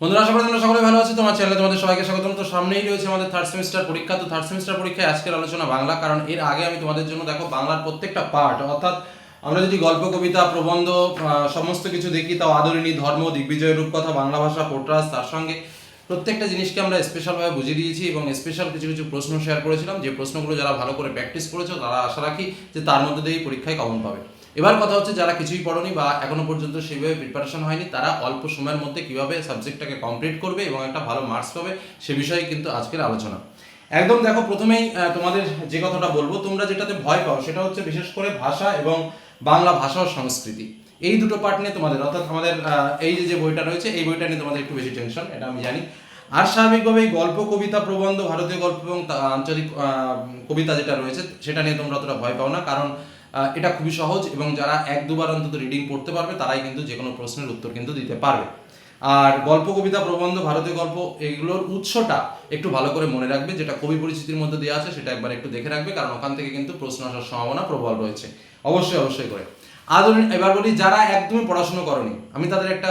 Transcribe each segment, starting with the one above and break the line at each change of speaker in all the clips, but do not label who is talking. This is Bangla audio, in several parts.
বন্ধুরা, আশা করি সকলে ভালো আছো। তোমার চ্যানেলে তোমাদের সবাইকে স্বাগতম। তো সামনেই রয়েছে আমাদের থার্ড সেমিস্টার পরীক্ষা। তো থার্ড সেমিস্টার পরীক্ষায় আজকের আলোচনা বাংলা, কারণ এর আগে আমি তোমাদের জন্য দেখো বাংলার প্রত্যেকটা পার্ট অর্থাৎ আমরা যদি গল্প, কবিতা, প্রবন্ধ সমস্ত কিছু দেখি, তাও আদরিণী, ধর্ম, দিগ্বিজয়, রূপকথা, বাংলা ভাষা, পোট্রাস, তার সঙ্গে প্রত্যেকটা জিনিসকে আমরা স্পেশালভাবে বুঝিয়ে দিয়েছি এবং স্পেশাল কিছু কিছু প্রশ্ন শেয়ার করেছিলাম। যে প্রশ্নগুলো যারা ভালো করে প্র্যাকটিস করেছ, তারা আশা রাখি যে তার মধ্যে দিয়েই পরীক্ষায় কমন পাবে। এবার কথা হচ্ছে যারা কিছুই পড়নি বা এখনও পর্যন্ত সেইভাবে প্রিপারেশন হয়নি, তারা অল্প সময়ের মধ্যে কীভাবে সাবজেক্টটাকে কমপ্লিট করবে এবং একটা ভালো মার্কস পাবে, সে বিষয়ে কিন্তু আজকের আলোচনা। একদম দেখো, প্রথমেই তোমাদের যে কথাটা বলব, তোমরা যেটাতে ভয় পাও সেটা হচ্ছে বিশেষ করে ভাষা এবং বাংলা ভাষা ও সংস্কৃতি। এই দুটো পার্ট নিয়ে তোমাদের, অর্থাৎ আমাদের এই যে যে বইটা রয়েছে, এই বইটা নিয়ে তোমাদের একটু বেশি টেনশন এটা আমি জানি। আর স্বাভাবিকভাবে এই গল্প, কবিতা, প্রবন্ধ, ভারতীয় গল্প এবং আঞ্চলিক কবিতা যেটা রয়েছে, সেটা নিয়ে তোমরা অতটা ভয় পাও না, কারণ এটা খুবই সহজ এবং যারা এক দুবার অন্তত রিডিং পড়তে পারবে, তারাই কিন্তু যে কোনো প্রশ্নের উত্তর কিন্তু দিতে পারবে। আর গল্প, কবিতা, প্রবন্ধ, ভারতীয় গল্প, এগুলোর উৎসটা একটু ভালো করে মনে রাখবে, যেটা কবি পরিচিতির মধ্যে দেওয়া আছে, সেটা একবার একটু দেখে রাখবে, কারণ ওখান থেকে কিন্তু প্রশ্ন আসার সম্ভাবনা প্রবল রয়েছে। অবশ্যই অবশ্যই করে। আদর এবার বলি, যারা একদমই পড়াশুনো করনি, আমি তাদের একটা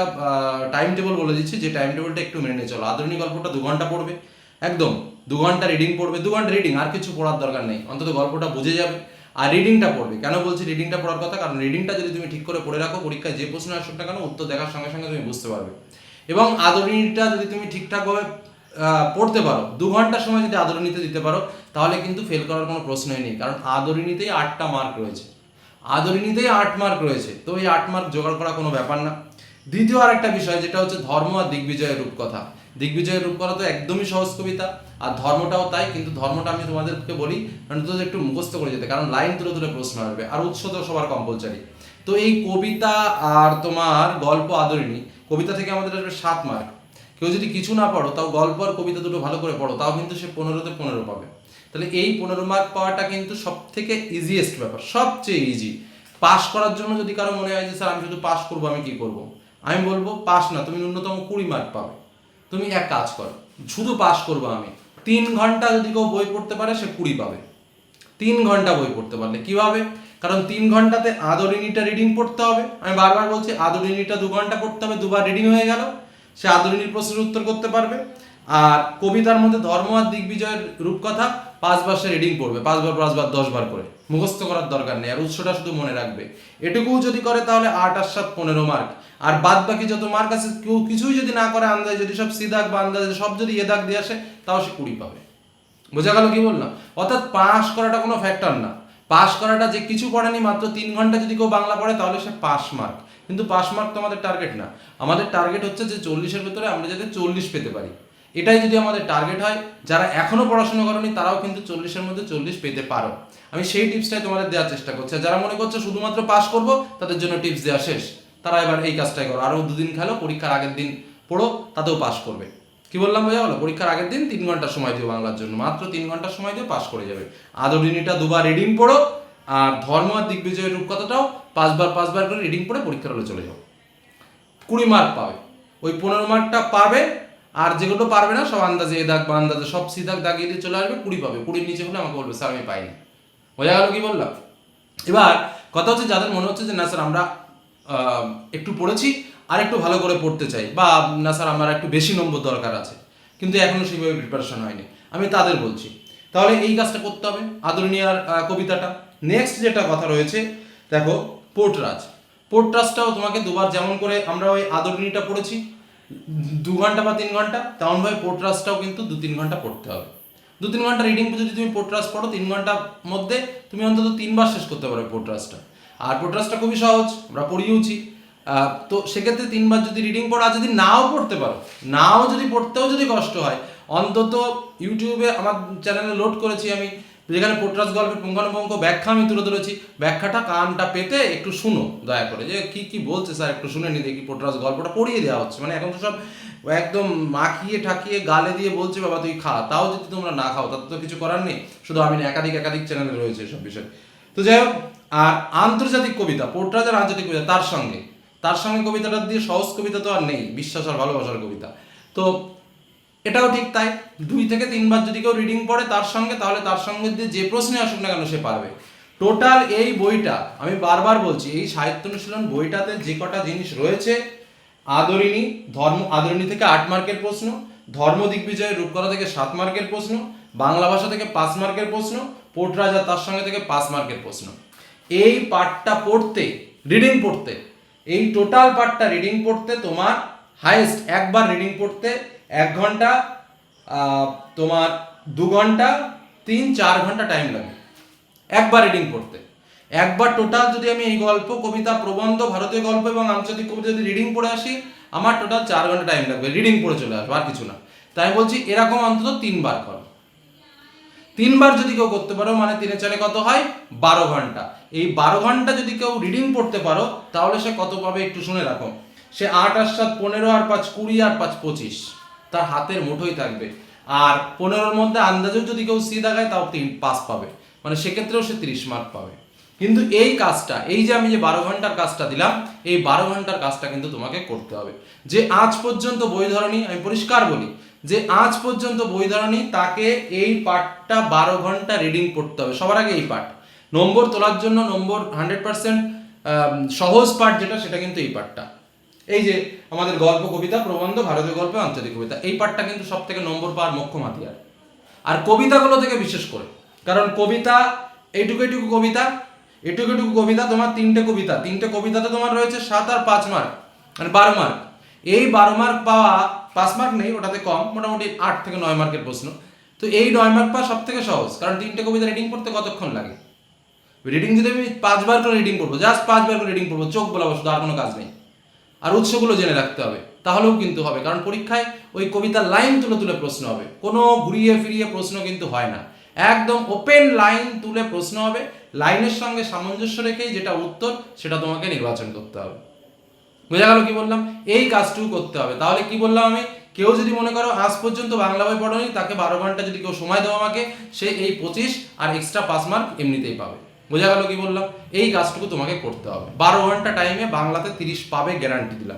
টাইম টেবিল বলে দিচ্ছি, যে টাইম টেবিলটা একটু মেনে চলো। আধুনিক গল্পটা দু ঘণ্টা পড়বে, একদম দু ঘণ্টা রিডিং পড়বে, দু ঘণ্টা রিডিং আর কিছু পড়ার দরকার নেই। অন্তত গল্পটা বুঝে যাবে। আর রিডিংটা পড়বে। কেন বলছি রিডিংটা পড়ার কথা? কারণ রিডিংটা যদি তুমি ঠিক করে পড়ে রাখো, পরীক্ষায় যে প্রশ্ন আসুক না কেন, উত্তর দেখার সঙ্গে সঙ্গে তুমি বুঝতে পারবে। এবং আদরণীটা যদি তুমি ঠিকঠাকভাবে পড়তে পারো, দু ঘণ্টার সময় যদি আদরণীতে দিতে পারো, তাহলে কিন্তু ফেল করার কোনো প্রশ্নই নেই। কারণ আদরণীতেই আটটা মার্ক রয়েছে। আদরিনীতেই আট মার্ক রয়েছে। তো এই আট মার্ক জোগাড় করা কোনো ব্যাপার না। দ্বিতীয় আর একটা বিষয়, যেটা হচ্ছে ধর্ম আর দিগ্বিজয়ের রূপকথা। দিগ্বিজয়ের রূপকথা তো একদমই সহজ কবিতা। আর ধর্মটাও তাই, কিন্তু ধর্মটা আমি তোমাদেরকে বলি তোদের একটু মুখস্থ করে যেতে, কারণ লাইন তুলে তুলে প্রশ্ন আসবে, আর উৎস তো সবার কম্পালসারি তো এই কবিতা আর তোমার গল্প আদরিনী কবিতা থেকে আমাদের আসবে সাত মার্ক কেউ যদি কিছু না পড়ো, তাও গল্প আর কবিতা দুটো ভালো করে পড়ো, তাও কিন্তু সে পনেরোতে পনেরো পাবে। তাহলে এই পনেরো মার্ক পাওয়াটা কিন্তু সব থেকে ইজিয়েস্ট ব্যাপার, সবচেয়ে ইজি পাস করার জন্য যদি কারও মনে হয় যে, স্যার, আমি শুধু পাস করব, আমি কি করব? আমি বলব, পাস না, তুমি ন্যূনতম কুড়ি মার্ক পাবে। তুমি এক কাজ করো, শুধু পাস করব আমি। তিন ঘণ্টা যদি কেউ বই পড়তে পারে, সে কুড়ি পাবে। তিন ঘণ্টা বই পড়তে পারলে কীভাবে? কারণ তিন ঘন্টাতে আদরিনীটা রিডিং পড়তে হবে। আমি বারবার বলছি আদরিনীটা দু ঘণ্টা পড়তে হবে, দুবার রিডিং হয়ে গেল, সে আদরিনীর প্রশ্নের উত্তর করতে পারবে। আর কবিতার মধ্যে ধর্ম আর দিগ্বিজয়ের রূপকথা পাঁচবার সে রিডিং পড়বে পাঁচবার পাঁচবার দশবার করে। মুখস্থ করার দরকার নেই, আর উৎসটা শুধু মনে রাখবে। এটুকুও যদি করে তাহলে আট আর সাত, পনেরো মার্ক আর বাদ বাকি যত মার্ক আছে, কেউ কিছুই যদি না করে আন্দাজে, যদি সব সিদাক বা আন্দাজে, সব যদি এ দাগ দিয়ে আসে, তাও সে কুড়ি পাবে। বোঝা গেল কি বললাম? অর্থাৎ পাস করাটা কোনো ফ্যাক্টর না। পাস করাটা যে কিছু পড়েনি, মাত্র তিন ঘণ্টা যদি কেউ বাংলা পড়ে, তাহলে সে পাস মার্ক কিন্তু পাস মার্ক তো আমাদের টার্গেট না। আমাদের টার্গেট হচ্ছে যে চল্লিশের ভেতরে আমরা যাতে চল্লিশ পেতে পারি। এটাই যদি আমাদের টার্গেট হয়, যারা এখনও পড়াশোনা করেনি তারাও কিন্তু চল্লিশের মধ্যে চল্লিশ পেতে পারো। আমি সেই টিপসটাই তোমাদের দেওয়ার চেষ্টা করছি। যারা মনে করছে শুধুমাত্র পাস করব, তাদের জন্য টিপস দেওয়া শেষ। তারা এবার এই কাজটাই করো। আরও দুদিন খেলো, পরীক্ষার আগের দিন পড়ো, তাতেও পাস করবে। কি বললাম বোঝা গেলো পরীক্ষার আগের দিন তিন ঘণ্টা সময় দিও বাংলার জন্য। মাত্র তিন ঘণ্টা সময় দিয়ে পাস করে যাবে। আদরিনীটা দুবার রিডিং পড়ো, আর ধর্ম আর দিগ্বিজয়ের রূপকথাটাও পাঁচবার পাঁচবার করে রিডিং পড়ে পরীক্ষার হলে চলে যাও। কুড়ি মার্ক পাবে। ওই পনেরো মার্কটা পাবে আর যেগুলো পারবে না সব আন্দাজে এ দাগ বা আন্দাজে সব সি দাগ দাগিয়ে দিয়ে চলে আসবে কুড়ি পাবে। কুড়ির নিচে হলে আমাকে বলবে স্যার আমি পাইনি। বোঝা গেল কি বললাম? এবার কথা হচ্ছে যাদের মনে হচ্ছে যে না স্যার আমরা একটু পড়েছি আর একটু ভালো করে পড়তে চাই বা না স্যার আমার একটু বেশি নম্বর দরকার আছে। কিন্তু এখনও সেইভাবে প্রিপারেশন হয়নি। আমি তাদের বলছি তাহলে এই কাজটা করতে হবে আদরণীয় আর আহ, কবিতাটা। নেক্সট যেটা কথা রয়েছে দেখো পোর্টরাজ। পোর্টরাজটাও তোমাকে দুবার যেমন করে আমরা ওই আদরণীটা পড়েছি দু ঘণ্টা বা তিন ঘণ্টা তেমনভাবে পোর্টরাজটাও কিন্তু দু তিন ঘণ্টা পড়তে হবে। দু তিন ঘণ্টা রিডিং যদি তুমি পোর্টরাজ পড়ো, তিন ঘণ্টার মধ্যে তুমি অন্তত তিনবার শেষ করতে পারবে পোর্টরাজটা আর পোর্টরাজটা খুবই সহজ, আমরা পড়িয়েওছি। তো সেক্ষেত্রে তিনবার যদি রিডিং পড়ো, আর যদি নাও পড়তে পারো, নাও যদি পড়তেও যদি কষ্ট হয়, অন্তত ইউটিউবে আমার চ্যানেলে লোড করেছি আমি যেখানে পোটরাজ গল্পের পুঙ্খানুপুঙ্খ ব্যাখ্যা আমি তুলে ধরেছি। ব্যাখ্যাটা কানটা পেতে একটু শুনো, দয়া করে। যে কি কি বলছে স্যার, একটু শুনে নি দেখি পোটরাজ গল্পটা পড়িয়ে দেওয়া হচ্ছে। মানে এখন তো সব একদম মাখিয়ে ঠাকিয়ে গালে দিয়ে বলছে, বাবা, তুই খা, তাও যদি তোমরা না খাও, তাতে তো কিছু করার নেই। শুধু আমি একাধিক একাধিক চ্যানেলে রয়েছে এসব বিষয়। তো যাই হোক, আর আন্তর্জাতিক কবিতা পোটরাজের আন্তর্জাতিক কবিতা, তার সঙ্গে তার সঙ্গে কবিতাটা দিয়ে সহজ কবিতা তো আর নেই, বিশ্বাস আর ভালোবাসার কবিতা। তো এটাও ঠিক তাই। দুই থেকে তিনবার যদি কেউ রিডিং পড়ে তার সঙ্গে, তাহলে তার সঙ্গে দিয়ে যে প্রশ্নে আসুক না কেন সে পারবে। টোটাল এই বইটা, আমি বারবার বলছি, এই সাহিত্য অনুশীলন বইটাতে যে কটা জিনিস রয়েছে, আদরিণী, ধর্ম, আদরিণী থেকে আট মার্কের প্রশ্ন, ধর্ম দিগ্বিজয়ের রূপকথা থেকে সাত মার্কের প্রশ্ন, বাংলা ভাষা থেকে পাঁচ মার্কের প্রশ্ন, পোটরাজা তার সঙ্গে থেকে পাঁচ মার্কের প্রশ্ন। এই পাঠটা পড়তে রিডিং পড়তে, এই টোটাল পার্টটা রিডিং পড়তে তোমার হাইয়েস্ট একবার রিডিং পড়তে এক ঘণ্টা তোমার দু ঘণ্টা, তিন, চার ঘণ্টা টাইম লাগে। একবার রিডিং পড়তে। একবার টোটাল যদি আমি এই গল্প, কবিতা, প্রবন্ধ, ভারতীয় গল্প এবং আন্তর্জাতিক কবিতা যদি রিডিং পড়ে আসি, আমার টোটাল চার ঘণ্টা টাইম লাগবে। রিডিং পড়ে চলে আসবে, আর কিছু না। তাই বলছি, এরকম অন্তত তিনবার করো। তিনবার যদি কেউ করতে পারো মানে তিনে চারে কত হয়? বারো ঘণ্টা। এই বারো ঘণ্টা যদি কেউ রিডিং পড়তে পারো, তাহলে সে কত পাবে একটু শুনে রাখো। সে আট আর সাত, পনেরো, আর পাঁচ, কুড়ি, আর পাঁচ, পঁচিশ। তার হাতের মুঠোই থাকবে। আর পনেরোর মধ্যে আন্দাজেও যদি কেউ সি দাগায় তাও তিন পাস পাবে। মানে সেক্ষেত্রেও সে তিরিশ মার্ক পাবে। কিন্তু এই কাজটা, এই যে আমি যে বারো ঘণ্টার কাজটা দিলাম, এই বারো ঘণ্টার কাজটা কিন্তু তোমাকে করতে হবে। যে আজ পর্যন্ত বই ধরনি, আমি পরিষ্কার বলি, যে আজ পর্যন্ত বই ধরনি, তাকে এই পাঠটা বারো ঘণ্টা রিডিং পড়তে হবে। সবার আগে এই পাঠ। নম্বর তোলার জন্য নম্বর হান্ড্রেড পার্সেন্ট সহজ পাঠ যেটা, সেটা কিন্তু এই পাঠটা। এই যে আমাদের গল্প কবিতা, প্রবন্ধ, ভারতীয় গল্প আন্তর্জাতিক কবিতা, এই পাঠটা কিন্তু সব থেকে নম্বর পাওয়ার মোক্ষম হাতিয়ার আর কবিতাগুলো থেকে বিশেষ করে, কারণ কবিতা, এইটুকু এটুকু কবিতা এটুকু এটুকু কবিতা তোমার তিনটে কবিতা, তিনটে কবিতাতে তোমার রয়েছে সাত আর পাঁচ মার্ক মানে বারো মার্ক এই বারো মার্ক পাওয়া, পাঁচ মার্ক নেই, ওটাতে কম, মোটামুটি আট থেকে নয় মার্কের প্রশ্ন। তো এই নয় মার্ক পাওয়া সব থেকে সহজ, কারণ তিনটে কবিতা রিডিং করতে কতক্ষণ লাগে? রিডিং যদি আমি পাঁচবার করে রিডিং করব জাস্ট পাঁচবার করে রিডিং করব, চোখ বলাবো, শুধু আর কোনো কাজ নেই। আর উৎসগুলো জেনে রাখতে হবে। তাহলেও কিন্তু হবে। কারণ পরীক্ষায় ওই কবিতার লাইন তুলে তুলে প্রশ্ন হবে। কোনো ঘুরিয়ে ফিরিয়ে প্রশ্ন কিন্তু হয় না। একদম ওপেন লাইন তুলে প্রশ্ন হবে। লাইনের সঙ্গে সামঞ্জস্য রেখেই যেটা উত্তর, সেটা তোমাকে নির্বাচন করতে হবে। বোঝা গেল কি বললাম? এই কাজটুকু করতে হবে। তাহলে কি বললাম আমি? কেউ যদি মনে করো আজ পর্যন্ত বাংলা বই পড়নি, তাকে বারো ঘণ্টা যদি কেউ সময় দেবো আমাকে, সে এই পঁচিশ আর এক্সট্রা পাঁচ মার্ক এমনিতেই পাবে। বোঝা গেল কি বললাম? এই কাজটুকু তোমাকে করতে হবে। বারো ঘণ্টা টাইমে বাংলাতে তিরিশ পাবে গ্যারান্টি দিলাম।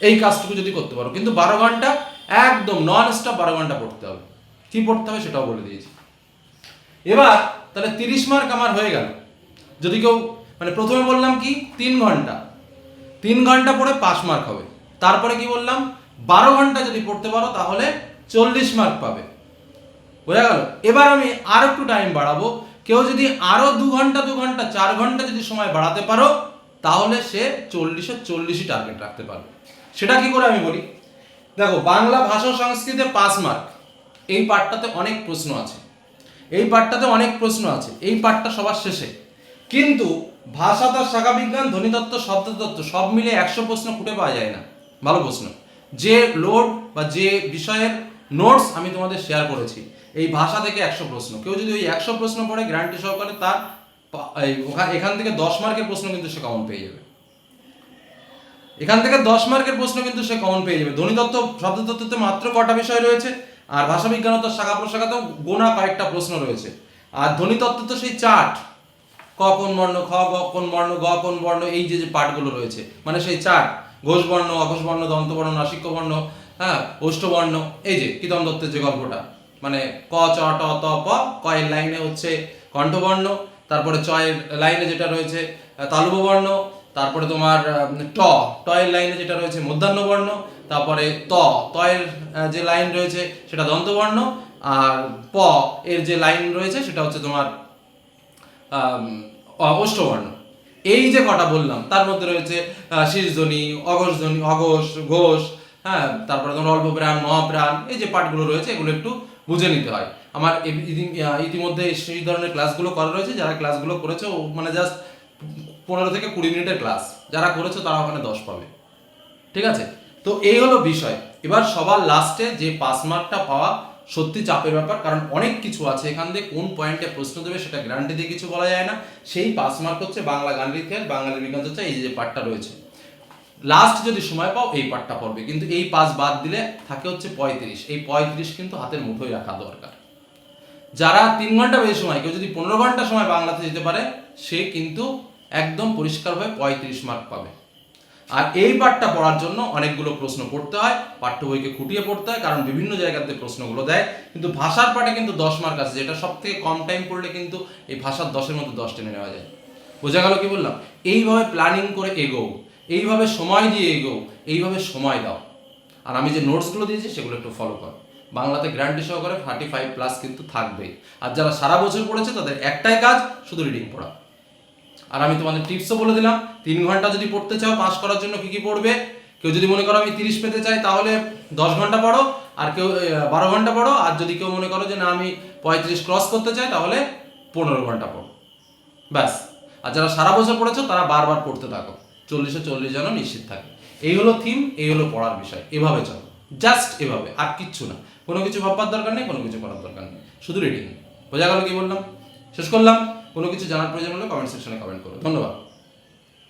এই কাজটুকু যদি করতে পারো। কিন্তু বারো ঘণ্টা একদম নন স্টপ বারো ঘণ্টা পড়তে হবে। কি পড়তে হবে সেটাও বলে দিয়েছি। এবার তাহলে তিরিশ মার্ক আমার হয়ে গেল। যদি কেউ মানে প্রথমে বললাম কি? তিন ঘণ্টা। তিন ঘণ্টা পড়ে পাঁচ মার্ক হবে। তারপরে কি বললাম? বারো ঘণ্টা যদি পড়তে পারো তাহলে চল্লিশ মার্ক পাবে। বোঝা গেল? এবার আমি আর একটু টাইম বাড়াবো। কেউ যদি আরও দু ঘণ্টা দু ঘণ্টা, চার ঘণ্টা যদি সময় বাড়াতে পারো, তাহলে সে চল্লিশে চল্লিশই টার্গেট রাখতে পারবে। সেটা কি করে আমি বলি? দেখো, বাংলা ভাষা সংস্কৃতে পাঁচ মার্ক এই পাঠটাতে অনেক প্রশ্ন আছে। এই পাঠটাতে অনেক প্রশ্ন আছে। এই পাঠটা সবার শেষে। কিন্তু ভাষা তার শাখা বিজ্ঞান ধ্বনিতত্ত্ব শব্দতত্ত্ব সব মিলে একশো প্রশ্ন খুঁটে পাওয়া যায় না। ভালো প্রশ্ন। যে লোড বা যে বিষয়ের নোটস আমি তোমাদের শেয়ার করেছি। এই ভাষা থেকে একশো প্রশ্ন। কেউ যদি ওই একশো প্রশ্ন পড়ে গ্যারান্টি সহকারে তার এখান থেকে দশ মার্কের প্রশ্ন কিন্তু সে কমন পেয়ে যাবে। এখান থেকে দশ মার্কের প্রশ্ন কিন্তু সে কমন পেয়ে যাবে। ধ্বনিতত্ত্ব শব্দতত্ত্বতে মাত্র কটা বিষয় রয়েছে, আর ভাষা বিজ্ঞানত শাখা প্রশাখাতেও গোনা কয়েকটা প্রশ্ন রয়েছে। আর ধ্বনিতত্ত্ব তো সেই চার্ট। ক কোন বর্ণ, খ, গ কোন বর্ণ, গ কোন বর্ণ, এই যে যে পাঠগুলো রয়েছে মানে সেই চার্ট। ঘোষ বর্ণ অঘোষ বর্ণ দন্তবর্ণ নাসিক্য বর্ণ হ্যাঁ অষ্টবর্ণ এই যে কিতন দত্তের যে গল্পটা মানে ক চ ট ত প কয়ের লাইনে হচ্ছে কণ্ঠবর্ণ তারপরে চয়ের লাইনে যেটা রয়েছে আহ, তালুব বর্ণ তারপরে তোমার ট টয়ের লাইনে যেটা রয়েছে মধ্যাহ্নবর্ণ তারপরে ত তয়ের যে লাইন রয়েছে সেটা দন্তবর্ণ আর প এর যে লাইন রয়েছে সেটা হচ্ছে তোমার অষ্টবর্ণ এই যে কটা বললাম তার মধ্যে রয়েছে শীর্ষধ্বনি অঘোষধ্বনি অঘোষ ঘোষ হ্যাঁ তারপরে তোমার অল্প প্রাণ, মহাপ্রাণ, এই যে পাঠগুলো রয়েছে, এগুলো একটু বুঝে নিতে হয়। আমার ইতি- ইতিমধ্যে সেই ধরনের ক্লাসগুলো করা রয়েছে, যারা ক্লাসগুলো করেছে মানে জাস্ট পনেরো থেকে কুড়ি মিনিটের ক্লাস যারা করেছ, তারা ওখানে দশ পাবে। ঠিক আছে? তো এই হলো বিষয়। এবার সবার লাস্টে যে পাস মার্কটা পাওয়া সত্যি চাপের ব্যাপার, কারণ অনেক কিছু আছে। এখান থেকে কোন পয়েন্টে প্রশ্ন দেবে, সেটা গ্যারান্টি দিয়ে কিছু বলা যায় না। সেই পাস মার্ক হচ্ছে বাংলা গান ইতিহাস বাঙালি বিজ্ঞান চর্চা এই যে পার্টটা রয়েছে। লাস্ট যদি সময় পাও, এই পার্টটা পড়বে। কিন্তু এই পাস বাদ দিলে থাকে হচ্ছে পঁয়ত্রিশ। এই পঁয়ত্রিশ কিন্তু হাতের মুঠোয় রাখা দরকার। যারা তিন ঘণ্টা বেশি সময়, কেউ যদি পনেরো ঘণ্টা সময় বাংলাতে যেতে পারে, সে কিন্তু একদম পরিষ্কারভাবে পঁয়ত্রিশ মার্ক পাবে। আর এই পাঠটা পড়ার জন্য অনেকগুলো প্রশ্ন পড়তে হয়। পাঠ্য বইকে খুঁটিয়ে পড়তে হয়, কারণ বিভিন্ন জায়গাতে প্রশ্নগুলো দেয়। কিন্তু ভাষার পাঠে কিন্তু দশ মার্ক আছে, যেটা সব থেকে কম টাইম পড়লে কিন্তু এই ভাষার দশের মধ্যে দশ টেনে নেওয়া যায়। বোঝা গেল কি বললাম? এইভাবে প্ল্যানিং করে এগোও। এইভাবে সময় দিয়ে এগো এইভাবে সময় দাও। আর আমি যে নোটসগুলো দিয়েছি সেগুলো একটু ফলো করো। বাংলাতে গ্যারান্টি সহকারে থার্টি ফাইভ প্লাস কিন্তু থাকবেই আর যারা সারা বছর পড়েছে তাদের একটাই কাজ, শুধু রিডিং পড়া। আর আমি তোমাদের টিপসও বলে দিলাম, তিন ঘণ্টা যদি পড়তে চাও পাস করার জন্য কি কি পড়বে? কেউ যদি মনে করো আমি তিরিশ পেতে চাই, তাহলে দশ ঘণ্টা পড়ো। আর কেউ বারো ঘণ্টা পড়ো। আর যদি কেউ মনে করো যে না, আমি পঁয়ত্রিশ ক্রস করতে চাই, তাহলে পনেরো ঘণ্টা পড়ো। ব্যাস। আর যারা সারা বছর পড়েছো, তারা বারবার পড়তে থাকো। চল্লিশে চল্লিশ যেন নিশ্চিত থাকে। এই হলো থিম এই হলো পড়ার বিষয়। এভাবে চলো। জাস্ট এভাবে, আর কিচ্ছু না। কোনো কিছু ভাববার দরকার নেই, কোনো কিছু করার দরকার নেই। শুধু রিডিং বোঝা গেল কি বললাম? শেষ করলাম। কোনো কিছু জানার প্রয়োজন হলে কমেন্ট সেকশনে কমেন্ট করো। ধন্যবাদ।